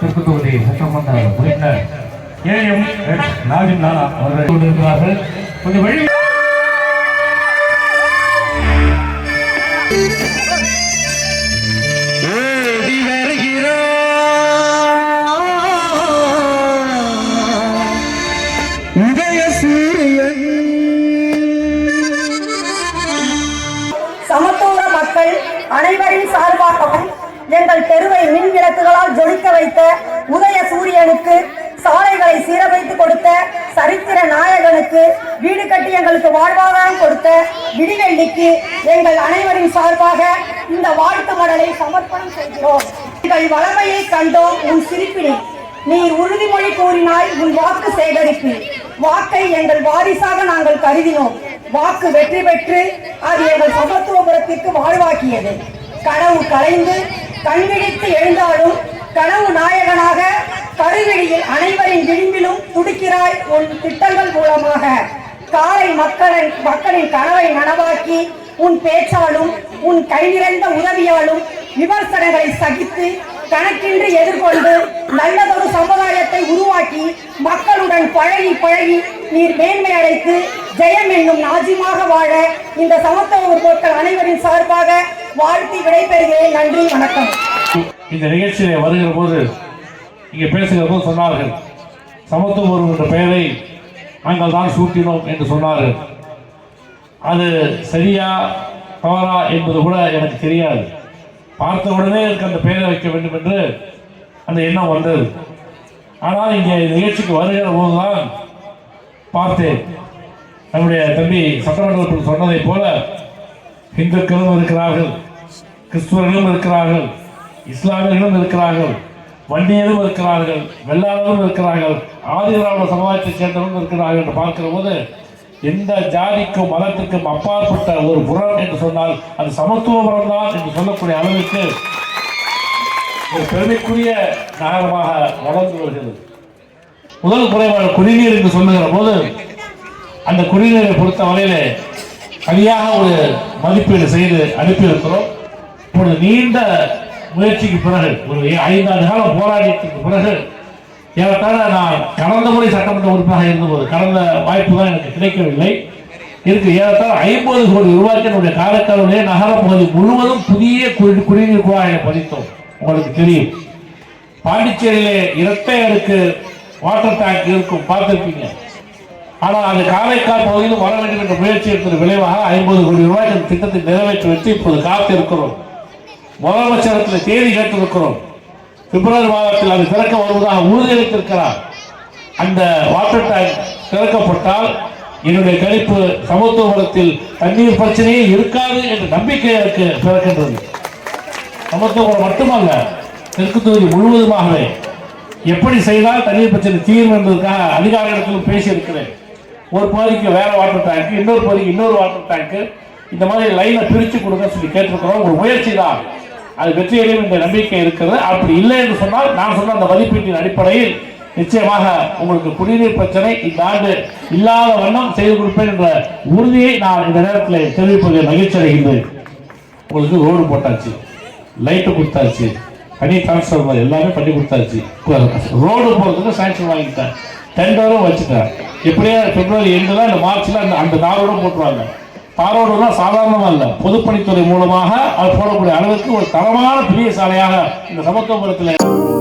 தெற்கு தொகுதி சட்டமன்ற உறுப்பினர் ஏ எம் நாஜின் நானா அவர்கள் கொண்டிருக்கிறார்கள். கொஞ்சம் வழி எங்கள் தெருவை மின் விளக்குகளால் ஜொலிக்க வைத்த உதய சூரியனுக்கு சாலைகளை சீரமைத்து கொடுத்த சரித்திர நாயகனுக்கு வீடு கட்டி எங்களுக்கு வாழ்வாதாரம் கொடுத்த விடிவெள்ளிக்கு எங்கள் அனைவரின் சார்பாக இந்த வாழ்த்து மடலை சமர்ப்பணம் செய்கிறோம். எங்கள் வளமையை கண்டோம் உன் சிரிப்பினை. நீ உறுதிமொழி கூறினாய் உன் வாக்கு சேகரிப்பு. வாக்கை எங்கள் வாரிசாக நாங்கள் கருதினோம். வாக்கு வெற்றி பெற்று அது எங்கள் சமத்துவபுரத்திற்கு வாழ்வாக்கியது. கனவு கலைந்து கண்விழித்து எழுந்தாலும் கனவு நாயகனாக கருவிழியில் அனைவரின் விளிம்பிலும் துடிக்கிறாய் உன் திட்டங்கள் மூலமாக. காலை மக்களின் மக்களின் கனவை நனவாக்கி உன் பேச்சாலும் உன் கை நிறைந்த உதவியாலும் விமர்சனங்களை சகித்து கணக்கின்றி எதிர்கொண்டு நல்லதொரு சமுதாயத்தை உருவாக்கி மக்களுடன் பழகி பழகி நீர் மேன்மை அடைத்து ஜெயம் என்னும் நாஜிமாக வாழ இந்த சமத்துவ பொருட்கள் அனைவரின் சார்பாக வாழ்த்தி விடைபெறுகிறேன். நன்றி வணக்கம். இந்த நிகழ்ச்சியிலே வருகிற போது இங்கே பேசுகிற போது சொன்னார்கள் சமத்துவம் என்ற பெயரை நாங்கள் தான் சூட்டினோம் என்று சொன்னார்கள். அது சரியா தவறா என்பது கூட எனக்கு தெரியாது. பார்த்த உடனே எனக்கு அந்த பெயரை வைக்க வேண்டும் என்று அந்த எண்ணம் வந்தது. ஆனால் இங்கே நிகழ்ச்சிக்கு வருகிற போதுதான் பார்த்தேன். நம்முடைய தம்பி சட்டமன்றத்தில் சொன்னதைப் போல இந்துக்களும் இருக்கிறார்கள். கிறிஸ்துவர்களும் இருக்கிறார்கள் இஸ்லாமியர்களும் இருக்கிறார்கள் வண்டியரும் இருக்கிறார்கள் வெள்ளாளரும் இருக்கிறார்கள் ஆதிதிராவிட சமுதாயத்தைச் சேர்ந்தவர்களும் இருக்கிறார்கள் என்று பார்க்கிற போது எந்த ஜாதிக்கும் மதத்திற்கும் அப்பாற்பட்ட ஒரு புறம் என்று சொன்னால் அது சமத்துவபுரம் தான் என்று சொல்லக்கூடிய அளவிற்கு ஒரு பெருமைக்குரிய நகரமாக வளர்ந்து வருகிறது. முதல் குறைபாடு குடிநீர் என்று சொல்லுகிற போது அந்த குடிநீரை பொறுத்த வரையிலே சரியாக ஒரு மதிப்பீடு செய்து அனுப்பியிருக்கிறோம். இப்பொழுது நீண்ட முயற்சிக்கு பிறகு ஒரு ஐந்தாண்டு காலம் போராட்டத்துக்கு பிறகு ஏறத்தாழ நான் கடந்த முறை சட்டமன்ற உறுப்பினராக இருந்தபோது கடந்த வாய்ப்பு தான் எனக்கு கிடைக்கவில்லை. இருக்கு ஏறத்தாழ ஐம்பது கோடி ரூபாய்க்கு என்னுடைய நகரம் பகுதி முழுவதும் புதிய குடி- குடிநீர் குழாயை பதித்தோம். உங்களுக்கு தெரியும். பாண்டிச்சேரியிலே இரட்டை அடுக்கு வாட்டர் டேங்க் இருக்கும் பார்த்துருப்பீங்க. ஆனால் அது காரைக்கால் பகுதியில் வர வேண்டும் என்ற முயற்சி எடுத்த விளைவாக ஐம்பது கோடி ரூபாய் திட்டத்தை நிறைவேற்றி வச்சு இப்போது காத்திருக்கிறோம். இருக்கிறோம் முதலமைச்சரத்தில் தேதி கேட்டிருக்கிறோம். பிப்ரவரி மாதத்தில் அது திறக்க வருவதாக உறுதியளித்திருக்கிறார் அந்த வாட்டர் டேங்க் திறக்கப்பட்டால் என்னுடைய கணிப்பு சமத்துவபுரத்தில் தண்ணீர் பிரச்சனையே இருக்காது என்ற நம்பிக்கை எனக்கு பிறக்கின்றது. சமத்துவபுரம் மட்டுமல்ல தெற்கு தொகுதி முழுவதுமாகவே எப்படி செய்தால் தண்ணீர் பிரச்சனை தீரும் என்பதற்காக அதிகாரிகளிடத்திலும் பேசியிருக்கிறேன். ஒரு பகுதிக்கு வேற வாட்டர் டேங்க் இன்னொரு பகுதிக்கு இன்னொரு வாட்டர் டேங்க் இந்த மாதிரி லைனை பிரித்து கொடுங்க சொல்லி கேட்டிருக்கிறோம். ஒரு முயற்சி தான். அது வெற்றியடையும் என்ற நம்பிக்கை இருக்கிறது. அப்படி இல்லை என்று சொன்னால் நான் சொன்ன அந்த மதிப்பீட்டின் அடிப்படையில் நிச்சயமாக உங்களுக்கு குடிநீர் பிரச்சனை இந்த ஆண்டு இல்லாத வண்ணம் செய்து கொடுப்பேன் என்ற உறுதியை நான் இந்த நேரத்தில் தெரிவிப்பதில் மகிழ்ச்சி அடைகின்றேன். உங்களுக்கு ரோடு போட்டாச்சு லைட்டு கொடுத்தாச்சு தனி டிரான்ஸ்ஃபார்மர் எல்லாமே பண்ணி கொடுத்தாச்சு. ரோடு போகிறதுக்கு சாங்ஷன் வாங்கிட்டேன். டெண்டரும் வச்சுட்டேன். எப்படியா பிப்ரவரி எண்டு தான் இந்த மார்ச்சில் அந்த அந்த நாளோட போட்டுருவாங்க. தாரோடுலாம் சாதாரணமாக இல்லை பொதுப்பணித்துறை மூலமாக அது போடக்கூடிய அளவுக்கு ஒரு தரமான பெரிய சாலையாக இந்த சமத்துவபுரத்தில்